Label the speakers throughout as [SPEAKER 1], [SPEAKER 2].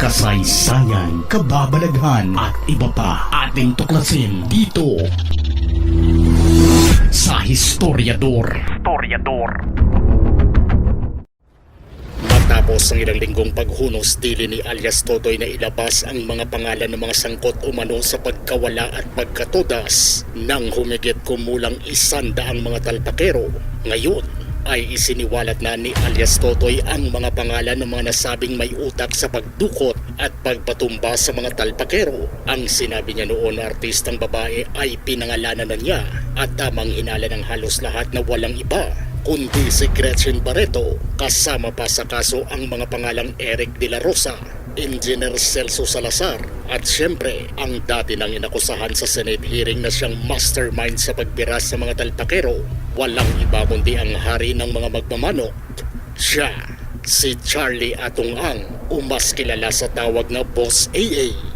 [SPEAKER 1] kasaysayan, kababalaghan at iba pa ating tuklasin dito sa Historiador. Historiador. Matapos ang ilang linggong paghunos dili ni alias Totoy na ilabas ang mga pangalan ng mga sangkot umano sa pagkawala at pagkatodas ng humigit kumulang isandaang mga talpakero. Ngayon ay isiniwalat na ni alias Totoy ang mga pangalan ng mga nasabing may utak sa pagdukot at pagpatumba sa mga talpakero. Ang sinabi niya noon na artistang babae ay pinangalanan na niya at tamang hinala ng halos lahat na walang iba kundi si Gretchen Barreto kasama pa sa kaso ang mga pangalang Eric De La Rosa, Engineer Celso Salazar at siyempre ang dati nang inakusahan sa Senate hearing na siyang mastermind sa pagbiras sa mga talpakero. Walang iba kundi ang hari ng mga magmamanok. Siya, si Charlie Atong Ang, o mas kilala sa tawag na Boss AA.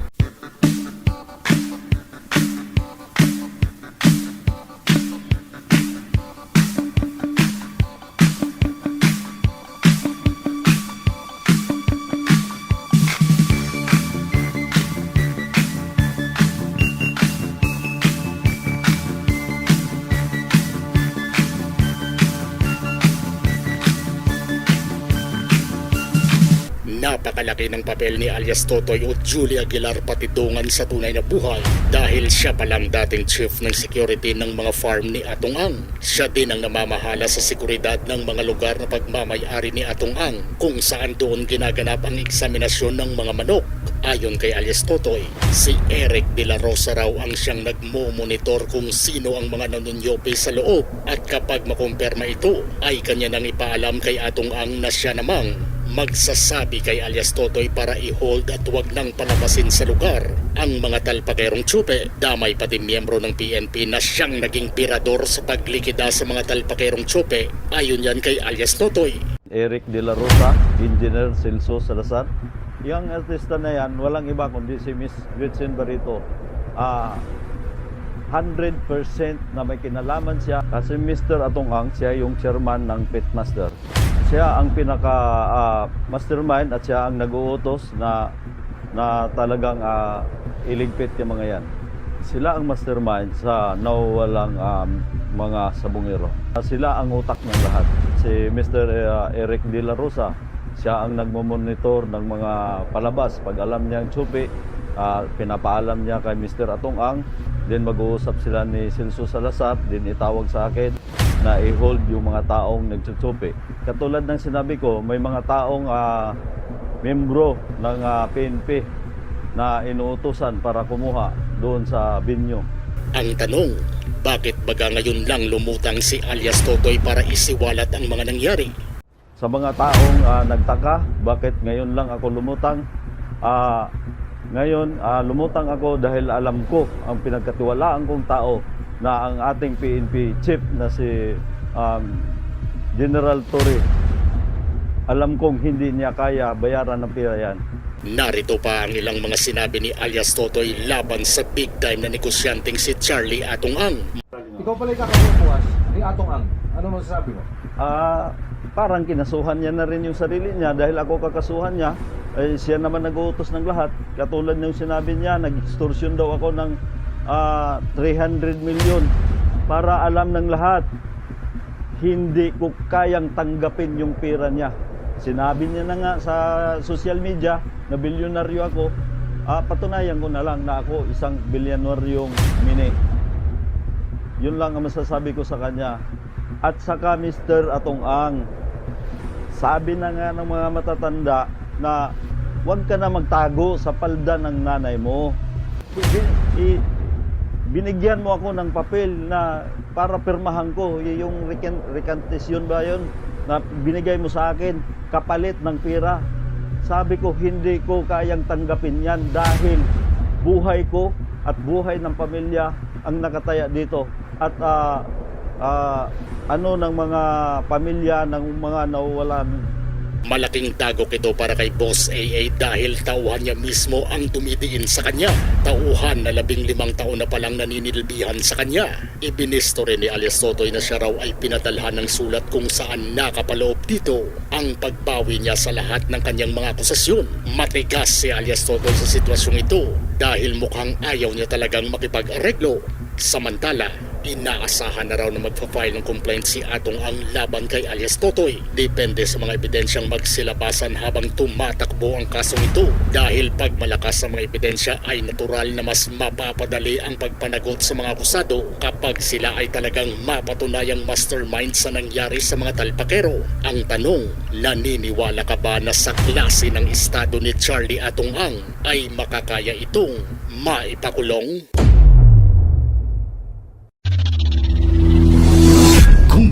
[SPEAKER 1] Napakalaki ng papel ni alias Totoy o Julie Aguilar patidungan sa tunay na buhay dahil siya palang dating chief ng security ng mga farm ni Atong Ang. Siya din ang namamahala sa seguridad ng mga lugar na pagmamayari ni Atong Ang kung saan doon ginaganap ang eksaminasyon ng mga manok. Ayon kay alias Totoy, si Eric De La Rosa raw ang siyang nagmo-monitor kung sino ang mga nanunyope sa loob at kapag makumpirma ito ay kanya nang ipaalam kay Atong Ang na siya namang magsasabi kay alias Totoy para i-hold at huwag nang palabasin sa lugar ang mga talpakerong tsupe. Damay pati miyembro ng PNP na siyang naging pirador sa paglikida sa mga talpakerong tsupe. Ayon yan kay alias Totoy.
[SPEAKER 2] Eric De La Rosa, Engineer Celso Salazar. Yung artista na yan, walang iba kundi si Miss Gretchen Barito. Ah, 100% na may kinalaman siya kasi Mr. Atong Ang, siya yung chairman ng Pitmaster. Siya ang pinaka ah, mastermind at siya ang nag-uutos na na talagang ah, iligpit yung mga yan. Sila ang mastermind sa nawawalang um, mga sabungero. Sila ang utak ng lahat. Si Mr. uh, Eric De La Rosa, siya ang nagmomonitor ng mga palabas. Pag alam niya ang tsupi, ah, pinapaalam niya kay Mr. Atong Ang. Then mag-uusap sila ni Celso Salazar, din itawag sa akin na i-hold yung mga taong nagtsutsupi. Katulad ng sinabi ko, may mga taong ah, membro ng ah, PNP na inuutosan para kumuha doon sa binyo.
[SPEAKER 1] Ang tanong, bakit baga ngayon lang lumutang si alias Totoy para isiwalat ang mga nangyari?
[SPEAKER 2] Sa mga taong ah, nagtaka, bakit ngayon lang ako lumutang? Ah, ngayon, ah, lumutang ako dahil alam ko ang pinagkatiwalaan kong tao na ang ating PNP chief na si um, General Torre. Alam kong hindi niya kaya bayaran ng pira yan.
[SPEAKER 1] Narito pa ang ilang mga sinabi ni alias Totoy laban sa big time na negosyanteng si Charlie Atong Ang.
[SPEAKER 3] Ikaw pala yung kakapupuas ni Atong Ang. Ano masasabi mo?
[SPEAKER 2] Ah, parang kinasuhan niya na rin yung sarili niya dahil ako kakasuhan niya. Eh, siya naman nag-uutos ng lahat. Katulad ng sinabi niya, nag-extortion daw ako ng ah, 300 million para alam ng lahat. Hindi ko kayang tanggapin yung pera niya. Sinabi niya na nga sa social media na bilyonaryo ako. Ah, patunayan ko na lang na ako isang bilyonaryong mini. Yun lang ang masasabi ko sa kanya. At saka Mr. Atong Ang, sabi na nga ng mga matatanda na huwag ka na magtago sa palda ng nanay mo. Bin- i- binigyan mo ako ng papel na para pirmahan ko. Yung recant- recantation ba yun? Na binigay mo sa akin kapalit ng pera. Sabi ko hindi ko kayang tanggapin yan dahil buhay ko at buhay ng pamilya ang nakataya dito. At ah, ah, ano ng mga pamilya ng mga nawawalan
[SPEAKER 1] Malaking dagok ito para kay Boss AA dahil tauhan niya mismo ang tumidiin sa kanya. Tauhan na labing limang taon na palang naninilbihan sa kanya. Ibinisto rin ni alias Totoy na siya raw ay pinadalhan ng sulat kung saan nakapaloob dito ang pagbawi niya sa lahat ng kanyang mga akusasyon. Matigas si alias Totoy sa sitwasyong ito dahil mukhang ayaw niya talagang makipag-areglo. Samantala, inaasahan na raw na magpa-file ng complaint si Atong ang laban kay alias Totoy. Depende sa mga ebidensyang magsilabasan habang tumatakbo ang kasong ito. Dahil pag malakas ang mga ebidensya ay natural na mas mapapadali ang pagpanagot sa mga akusado kapag sila ay talagang mapatunayang mastermind sa nangyari sa mga talpakero. Ang tanong, naniniwala ka ba na sa klase ng estado ni Charlie Atong Ang ay makakaya itong maipakulong?